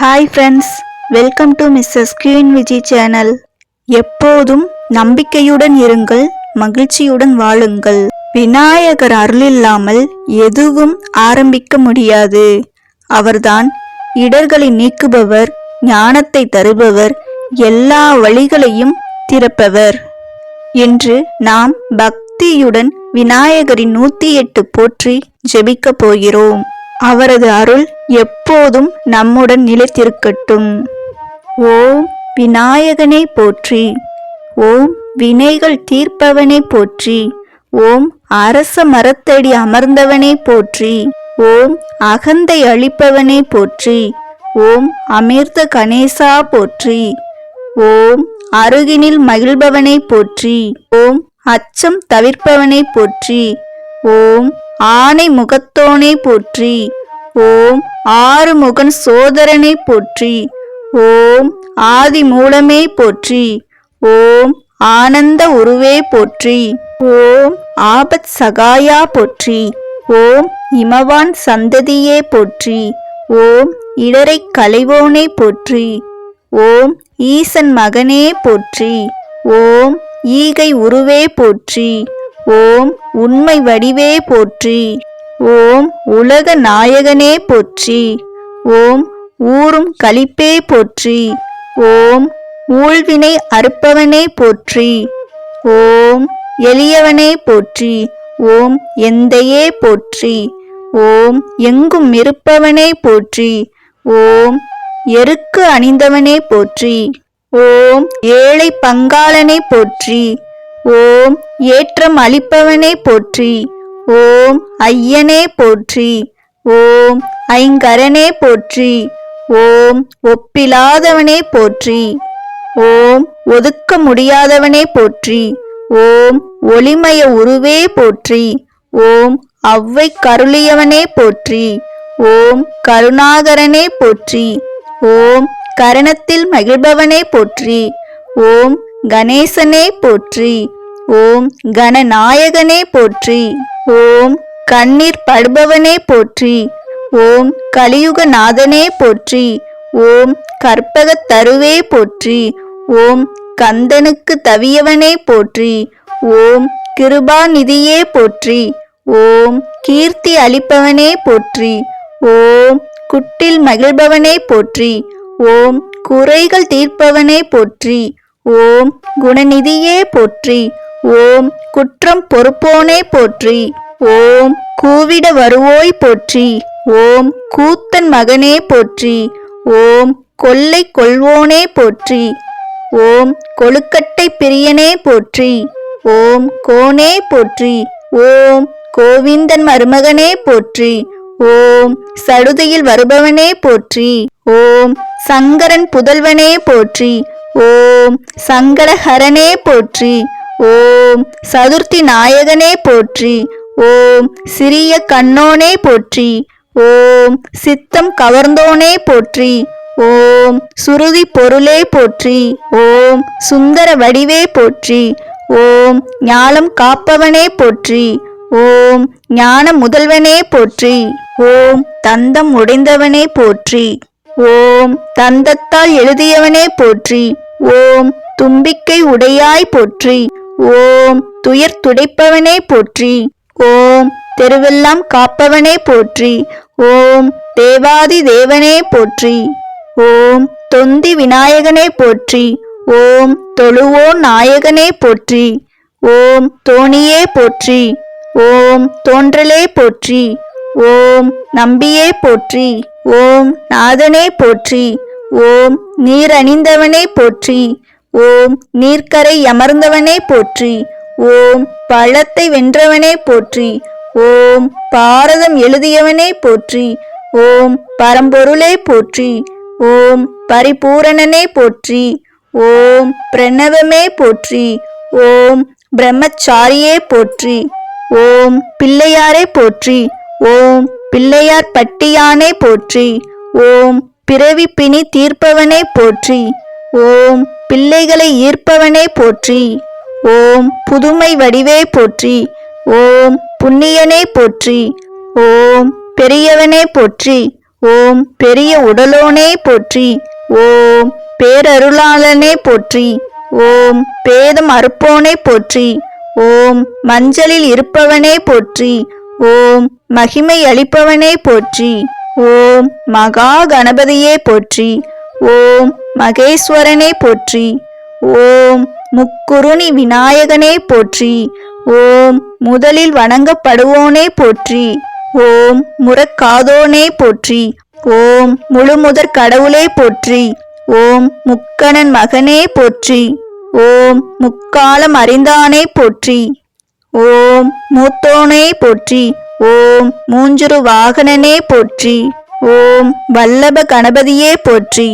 Hi friends welcome to Mrs queen Viji channel எப்போதும் நம்பிக்கையுடன் இருங்கள் மகிழ்ச்சியுடன் வாழுங்கள். விநாயகர் அருளில்லாமல் எதுவும் ஆரம்பிக்க முடியாது. அவர்தான் இடர்களை நீக்குபவர் ஞானத்தை தருபவர் எல்லா வழிகளையும் திறப்பவர். இன்று நாம் பக்தியுடன் விநாயகரின் நூத்தி எட்டு போற்றி ஜெபிக்கப் போகிறோம். அவரது அருள் எப்போதும் நம்முடன் நிலைத்திருக்கட்டும். ஓம் விநாயகனை போற்றி ஓம் வினைகள் தீர்ப்பவனை போற்றி ஓம் அரச மரத்தடி அமர்ந்தவனை போற்றி ஓம் அகந்தை அழிப்பவனை போற்றி ஓம் அமிர்த கணேசா போற்றி ஓம் அருகினில் மகிழ்பவனை போற்றி ஓம் அச்சம் தவிர்ப்பவனை போற்றி ஓம் ஆனை முகத்தோனை போற்றி. ஓம் ஆறுமுகன் சோதரனை போற்றி. ஓம் ஆதி மூலமே போற்றி. ஓம் ஆனந்த உருவே போற்றி. ஓம் ஆபத் சகாயா போற்றி. ஓம் இமவான் சந்ததியே போற்றி. ஓம் இடரை கலைவோனே போற்றி. ஓம் ஈசன் மகனே போற்றி. ஓம் ஈகை உருவே போற்றி. ஓம் உண்மை வடிவே போற்றி. ஓம் உலக நாயகனே போற்றி. ஓம் ஊறும் கழிப்பே போற்றி. ஓம் ஊழ்வினை அறுப்பவனே போற்றி. ஓம் எளியவனே போற்றி. ஓம் எந்தையே போற்றி. ஓம் எங்கும் இருப்பவனே போற்றி. ஓம் எருக்கு அணிந்தவனே போற்றி. ஓம் ஏழை பங்காளனை போற்றி. ஓம் ஏற்றம் அளிப்பவனே போற்றி. ஓம் ஐயனே போற்றி. ஓம் ஐங்கரனே போற்றி. ஓம் ஒப்பிலாதவனே போற்றி. ஓம் ஒதுக்க முடியாதவனே போற்றி. ஓம் ஒளிமய உருவே போற்றி. ஓம் அவ்வை கருளியவனே போற்றி. ஓம் கருணாகரனே போற்றி. ஓம் கரணத்தில் மகிழ்பவனே போற்றி. ஓம் கணேசனே போற்றி. ஓம் கணநாயகனே போற்றி. ஓம் கண்ணீர் படுபவனே போற்றி. ஓம் கலியுகநாதனே போற்றி. ஓம் கற்பக தருவே போற்றி. ஓம் கந்தனுக்கு தவியவனே போற்றி. ஓம் கிருபாநிதியே போற்றி. ஓம் கீர்த்தி அளிப்பவனே போற்றி. ஓம் குட்டில் மகிழ்பவனே போற்றி. ஓம் குறைகள் தீர்ப்பவனே போற்றி. ஓம் குணநிதியே போற்றி. ஓம் குற்றம் பொறுப்போனே போற்றி. ஓம் கூவிட வருவோய் போற்றி. ஓம் கூத்தன் மகனே போற்றி. ஓம் கொல்லை கொள்வோனே போற்றி. ஓம் கொழுக்கட்டை பிரியனே போற்றி. ஓம் கோனே போற்றி. ஓம் கோவிந்தன் மருமகனே போற்றி. ஓம் சடுதியில் வருபவனே போற்றி. ஓம் சங்கரன் புதல்வனே போற்றி. ஓம் சங்கடஹரனே போற்றி. ஓம் சதுர்த்தி நாயகனே போற்றி ஓம் சிறிய கண்ணோனே போற்றி ஓம் சித்தம் கவர்ந்தோனே போற்றி ஓம் சுருதி பொருளே போற்றி ஓம் சுந்தர வடிவே போற்றி ஓம் ஞாலம் காப்பவனே போற்றி ஓம் ஞான முதல்வனே போற்றி ஓம் தந்தம் உடைந்தவனே போற்றி ஓம் தந்தத்தால் எழுதியவனே போற்றி ஓம் தும்பிக்கை உடையாய் போற்றி ஓம் துயர் துடைப்பவனே போற்றி. ஓம் தெருவெல்லாம் காப்பவனே போற்றி. ஓம் தேவாதி தேவனே போற்றி. ஓம் தொந்தி விநாயகனே போற்றி. ஓம் தொழுவோ நாயகனே போற்றி. ஓம் தோணியே போற்றி. ஓம் தோன்றலே போற்றி. ஓம் நம்பியே போற்றி. ஓம் நாதனே போற்றி. ஓம் நீரணிந்தவனே போற்றி. ஓம் நீர்க்கரை அமர்ந்தவனே போற்றி ஓம் பழத்தை வென்றவனே போற்றி ஓம் பாரதம் எழுதியவனே போற்றி ஓம் பரம்பொருளே போற்றி ஓம் பரிபூரணனே போற்றி ஓம் பிரணவமே போற்றி ஓம் பிரம்மச்சாரியே போற்றி ஓம் பிள்ளையாரே போற்றி ஓம் பிள்ளையார் பட்டியானே போற்றி ஓம் பிறவி பிணி தீர்ப்பவனே போற்றி ஓம் பிள்ளைகளை ஈர்ப்பவனே போற்றி ஓம் புதுமை வடிவே போற்றி ஓம் புண்ணியனே போற்றி ஓம் பெரியவனே போற்றி ஓம் பெரிய உடலோனே போற்றி ஓம் பேரருளாளனே போற்றி ஓம் பேதம் அறுப்போனே போற்றி ஓம் மஞ்சளில் இருப்பவனே போற்றி ஓம் மகிமை அளிப்பவனே போற்றி ஓம் மகா கணபதியே போற்றி ஓம் மகேஸ்வரனே போற்றி. ஓம் முக்குருணி விநாயகனே போற்றி. ஓம் முதலில் வணங்கப்படுவோனே போற்றி. ஓம் முறக்காதோனே போற்றி. ஓம் முழுமுதற் கடவுளே போற்றி. ஓம் முக்கணன் மகனே போற்றி. ஓம் முக்காலம் அறிந்தானே போற்றி. ஓம் மூத்தோனே போற்றி. ஓம் மூஞ்சுரு வாகனனே போற்றி. ஓம் வல்லப கணபதியே போற்றி.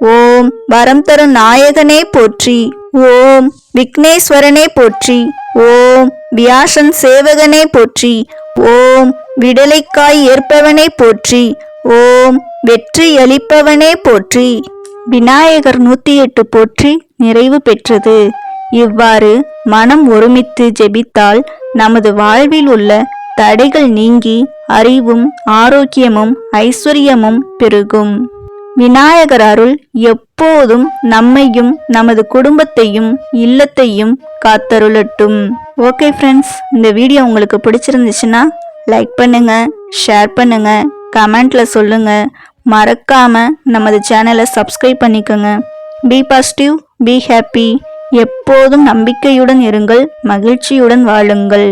ஓம் வரம் தரும் நாயகனே போற்றி. ஓம் விக்னேஸ்வரனே போற்றி. ஓம் வியாசன் சேவகனே போற்றி. ஓம் விடலைக்காய் ஏற்பவனே போற்றி. ஓம் வெற்றி அளிப்பவனே போற்றி. விநாயகர் நூத்தி எட்டு போற்றி நிறைவு பெற்றது. இவ்வாறு மனம் ஒருமித்து ஜெபித்தால் நமது வாழ்வில் உள்ள தடைகள் நீங்கி அறிவும் ஆரோக்கியமும் ஐஸ்வர்யமும் பெருகும். விநாயகர் அருள் எப்போதும் நம்மையும் நமது குடும்பத்தையும் இல்லத்தையும் காத்தருளட்டும். ஓகே ஃப்ரெண்ட்ஸ் இந்த வீடியோ உங்களுக்கு பிடிச்சிருந்துச்சுன்னா லைக் பண்ணுங்க ஷேர் பண்ணுங்க கமெண்ட்ல சொல்லுங்க. மறக்காம நமது சேனலை சப்ஸ்கிரைப் பண்ணிக்கோங்க. பி பாசிட்டிவ் பி ஹாப்பி எப்போதும் நம்பிக்கையுடன் இருங்கள் மகிழ்ச்சியுடன் வாழுங்கள்.